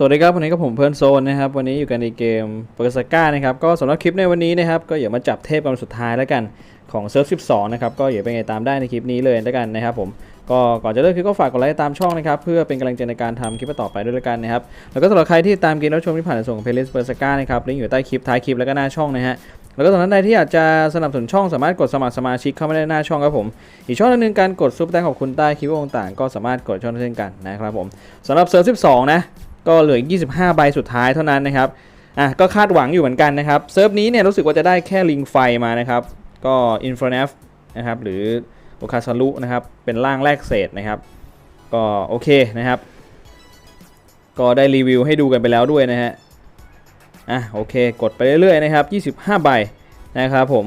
สวัสดีครับวันนี้ก็ผมเพื่อนโซนนะครับวันนี้อยู่กันในเกมเปอร์สก้านะครับก็สำหรับคลิปในวันนี้นะครับก็อย่ามาจับเทพกันสุดท้ายแล้วกันของเซิร์ฟ12นะครับก็อย่าไปไงตามได้ในคลิปนี้เลยแล้วกันนะครับผมก็ก่อนจะเริ่มคลิปก็ฝากกดไลค์ตามช่องนะครับเพื่อเป็นกำลังใจในการทำคลิปต่อไปด้วยแล้วกันนะครับแล้วก็สำหรับใครที่ตามเกมรับชมที่ผ่านส่งเพลย์ลิสต์เปอร์สก้านะครับลิงก์อยู่ใต้คลิปท้ายคลิปแล้วก็หน้าช่องนะฮะแล้วก็สำหรับท่านใดที่อยากจะสนับสนุนช่องสามารถกดสมัครสมาชิกเข้ามาได้หน้าช่องครับผม อีกช่องนึงการกดซุปแตงขอบคุณใต้คลิปต่างๆก็สามารถกดช่องนั้นเช่นกันนะครับผมสำหรับเซิร์ฟ12 นะ ก็เหลืออีก25 ใบสุดท้ายเท่านั้นนะครับอะก็คาดหวังอยู่เหมือนกันนะครับเซิร์ฟนี้เนี่ยรู้สึกว่าจะได้แค่ลิงไฟมานะครับ ก็ i n f o n a f นะครับหรือโอคาซารุนะครับเป็นร่างแรกเศษนะครับก็โอเคนะครับ ก็ได้รีวิวให้ดูกันไปแล้วด้วยนะฮะอะโอเคกดไปเรื่อยๆนะครับ 25 ใบนะครับผม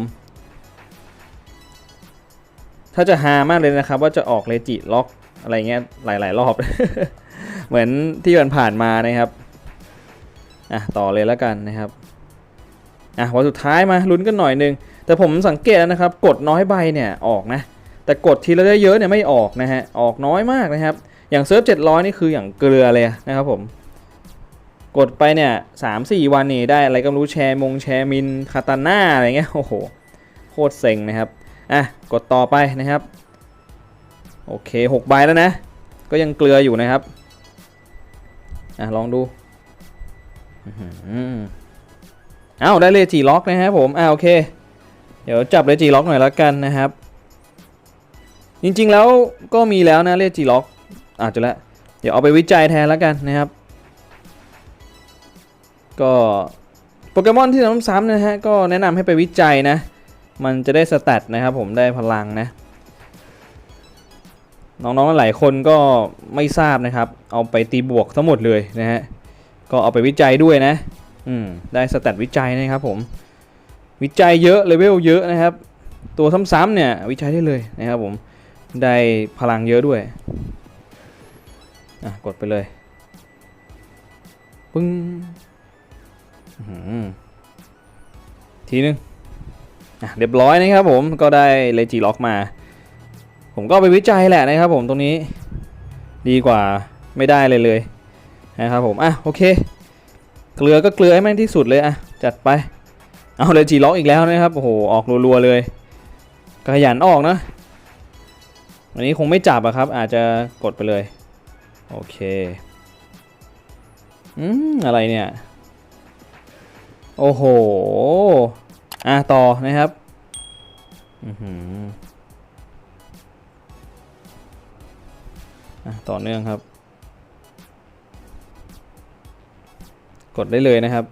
ถ้าจะฮามากเลยนะครับว่าจะออกเลจิล็อกอะไรเงี้ยหลายๆ รอบ เหมือนที่ผ่านมานะครับอะต่อเลยแล้วกันนะครับอะวันสุดท้ายมาลุ้นกันหน่อยนึง แต่ผมสังเกตแล้วนะครับ กดน้อยใบเนี่ยออกนะ แต่กดทีละเยอะเนี่ยไม่ออกนะฮะออกน้อยมากนะครับ อย่างเซิร์ฟ700นี่คืออย่างเกลือเลยนะครับผมกดไปเนี่ยสามสี่วันนี่ได้อะไรก็รู้แชร์มงแชร์มินคาตาน่าอะไรเงี้ยโอ้โหโคตรเซ็งนะครับอะกดต่อไปนะครับ โอเค6ใบแล้วนะ ก็ยังเกลืออยู่นะครับ อะลองดูอื้อาวได้เลจีล็อกนะครับผมอ่าโอเค เดี๋ยวจับเลจีล็อกหน่อยแล้วกันนะครับ จริงๆแล้วก็มีแล้วนะเลจีล็อกอาจจะล้วเดี๋ยวเอาไปวิจัยแทนแล้วกันนะครับ ก็โปเกมอนที่ซ้ำๆนะฮะก็แนะนำให้ไปวิจัยนะ มันจะได้สแตทนะครับผมได้พลังนะ น้องๆหลายคนก็ไม่ทราบนะครับ เอาไปตีบวกทั้งหมดเลยนะฮะก็เอาไปวิจัยด้วยนะอืมได้สแตทวิจัยนะครับผมวิจัยเยอะเลเวลเยอะนะครับ ตัวซ้ำๆเนี่ยวิจัยได้เลยนะครับผมได้พลังเยอะด้วยอะกดไปเลยปึ้งอื้อหือทีนึงอะเรียบร้อยนะครับผมก็ได้เลจิล็อกมา ผมก็ไปวิจัยแหละนะครับผมตรงนี้ดีกว่าไม่ได้เลยเลยนะครับผมอะโอเค เกลือก็เกลือให้แม่งที่สุดเลยอะจัดไป เอาเลยจีล็อกอีกแล้วนะครับโอ้โหออกรัวๆเลยขยันออกนะวันนี้คงไม่จับอะครับ อาจจะกดไปเลย โอเคอืมอะไรเนี่ย โอ้โหอะต่อนะครับ อือหือ ต่อเนื่องครับ กดได้เลยนะครับ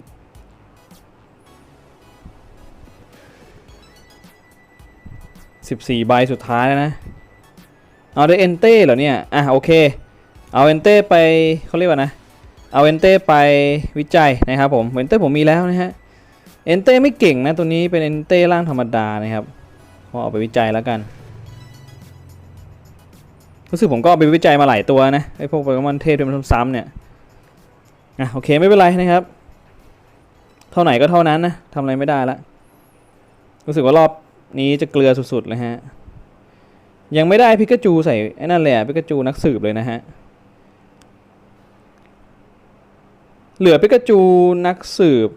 14 ใบสุดท้ายแล้วนะ เอาได้เอนเต้เหรอเนี่ย อะโอเค เอาเอนเต้ไปเขาเรียกว่านะ เอาเอนเต้ไปวิจัยนะครับผมเอนเต้ผมมีแล้วนะฮะ เอนเต้ไม่เก่งนะตัวนี้เป็นเอนเต้ร่างธรรมดานะครับก็เอาไปวิจัยแล้วกัน รู้สึกผมก็ไปวิจัยมาหลายตัวนะไอพวกโปเกมอนเทพที่มันซ้ำๆเนี่ยอะโอเคไม่เป็นไรนะครับ เท่าไหร่ก็เท่านั้นนะทำอะไรไม่ได้ละรู้สึกว่ารอบนี้จะเกลือสุดๆเลยฮะยังไม่ได้พิกาจูใส่ไอ้นั่นแหละพิกาจูนักสืบเลยนะฮะเหลือพิกาจูนักสืบ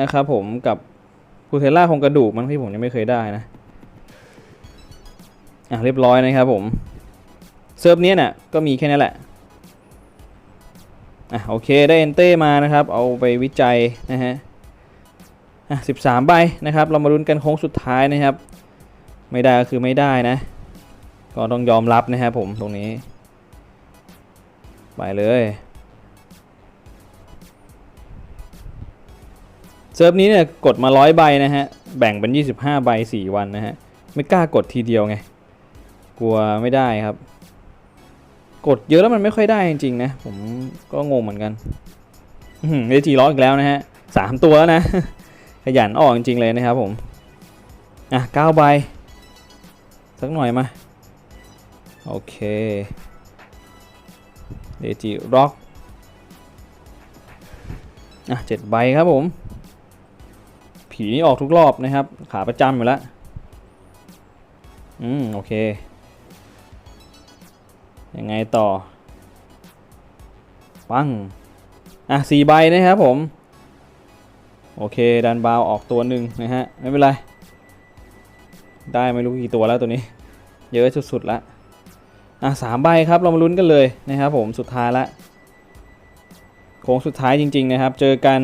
นะครับผมกับพูเทล่าคงกระดูกมันที่ผมยังไม่เคยได้นะอะเรียบร้อยนะครับผม เซิร์ฟเนี้ยน่ะก็มีแค่นี้แหละอะโอเคได้เอนเต้มานะครับ เอาไปวิจัยนะฮะอะสิบสามใบนะครับ เรามาลุ้นกันโค้งสุดท้ายนะครับ ไม่ได้ก็คือไม่ได้นะ ก็ต้องยอมรับนะครับผมตรงนี้ ไปเลยเซิร์ฟนี้เนี่ยกดมาร้อยใบนะฮะ แบ่งเป็น 25 ใบ 4 วันนะฮะ ไม่กล้ากดทีเดียวไง กลัวไม่ได้ครับ กดเยอะแล้วมันไม่ค่อยได้จริงๆนะ ผมก็งงเหมือนกันเอจีล็อกอีกแล้วนะฮะสามตัวแล้วนะ ขยันออกจริงๆเลยนะครับผม อะเก้าใบ สักหน่อยมา โอเคเดจิล็อกอะเจ็ดใบครับผม ผีนี่ออกทุกรอบนะครับ ขาประจำอยู่แล้ว อืม โอเค ยังไงต่อ ปัง อะสี่ใบนะครับผม โอเค ดันบาวออกตัวหนึ่งนะฮะ ไม่เป็นไร ได้ไม่รู้กี่ตัวแล้วตัวนี้ เยอะสุดๆละอะสามใบครับ เรามาลุ้นกันเลยนะครับผมสุดท้ายละโค้งสุดท้ายจริง ๆ นะครับ เจอกัน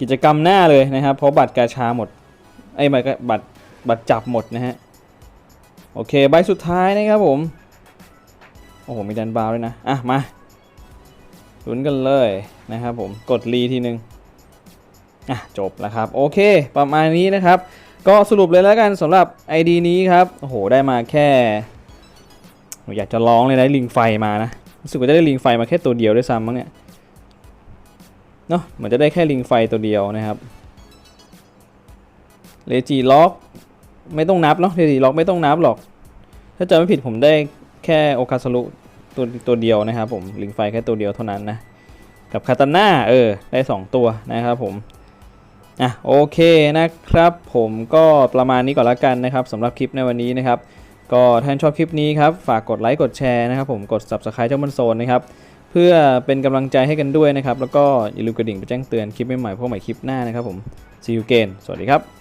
กิจกรรมหน้าเลยนะครับ เพราะบัตรกาชาหมดไอ้ยบัตรบัตรบัตรจับหมดนะฮะ โอเค ใบสุดท้ายนะครับผม โอ้โหมีแดนบาวด้วยนะ อะ มาลุ้นกันเลยนะครับผมกดรีทีนึง อะ จบแล้วครับ โอเค ประมาณนี้นะครับ ก็สรุปเลยแล้วกันสำหรับ ID นี้ครับ โอ้โห ได้มาแค่อยากจะร้องเลยนะลิงไฟมานะรู้สึกว่าจะได้ลิงไฟมาแค่ตัวเดียวด้วยซ้ำมั้งเนี่ยเนาะเหมือนจะได้แค่ลิงไฟตัวเดียวนะครับเลจีล็อกไม่ต้องนับเนาะเลจีล็อกไม่ต้องนับหรอก ถ้าจำไม่ผิดผมได้ ค่โอคาสรุตัวตัวเดียวนะครับผมลิงไฟแค่ตัวเดียวเท่านั้นนะ กับคาตาน่าเออได้ 2 ตัวนะครับผมอะโอเคนะครับ ผมก็ประมาณนี้ก่อนละกันนะครับสำหรับคลิปในวันนี้นะครับ ก็ถ้าชอบคลิปนี้ครับ ฝากกดไลค์กดแชร์นะครับผมกด subscribe เจ้ามันโซนนะครับเพื่อเป็นกำลังใจให้กันด้วยนะครับ แล้วก็อย่าลืมกระดิ่งไปแจ้งเตือนคลิปใหม่ๆพวกใหม่คลิปหน้านะครับผม see you again สวัสดีครับ